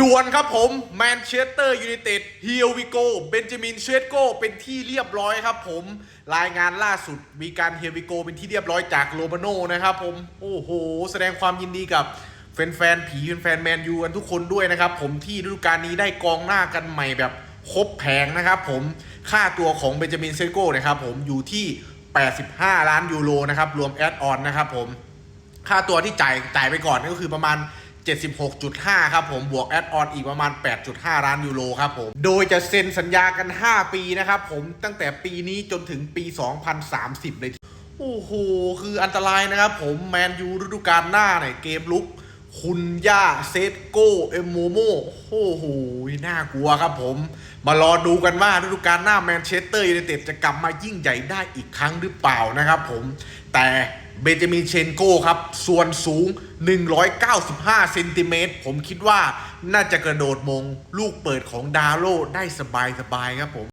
ด่วนครับผมแมนเชสเตอร์ยูไนเต็ดเฮียวิโกเบนจามินเชสโกเป็นที่เรียบร้อยครับผมรายงานล่าสุดมีการเฮียวิโกเป็นที่เรียบร้อยจากโรมาโน่นะครับผมโอ้โห แสดงความยินดีกับแฟนๆผีแฟนแมนยูกันทุกคนด้วยนะครับผมที่ฤดูกาลนี้ได้กองหน้ากันใหม่แบบครบแผงนะครับผมค่าตัวของเบนจามินเชสโกนะครับผมอยู่ที่ 85 ล้านยูโรนะครับรวมแอดออนนะครับผมค่าตัวที่จ่ายจ่ายไปก่อนก็คือประมาณ 76.5 ครับผม บวกแอดออนอีกประมาณ 8.5 ล้านยูโรครับผม โดยจะเซ็นสัญญากัน 5 ปีนะครับผม ตั้งแต่ปีนี้จนถึงปี 2030 เลยทีโอ้โห คืออันตรายนะครับผม แมนยูฤดูกาลหน้าเนี่ยเกมลุก คุณย่าเซตโกเอมโมโมโอ้โห น่ากลัวครับผม มารอดูกันว่าฤดูกาลหน้าแมนเชสเตอร์ยูไนเต็ดจะกลับมายิ่งใหญ่ได้อีกครั้งหรือเปล่านะครับผม แต่ เบนจามินเชนโกครับ ส่วนสูง 195เซนติเมตรผมคิดว่าน่าจะกระโดดมง ลูกเปิดของดาโลได้สบายๆครับผม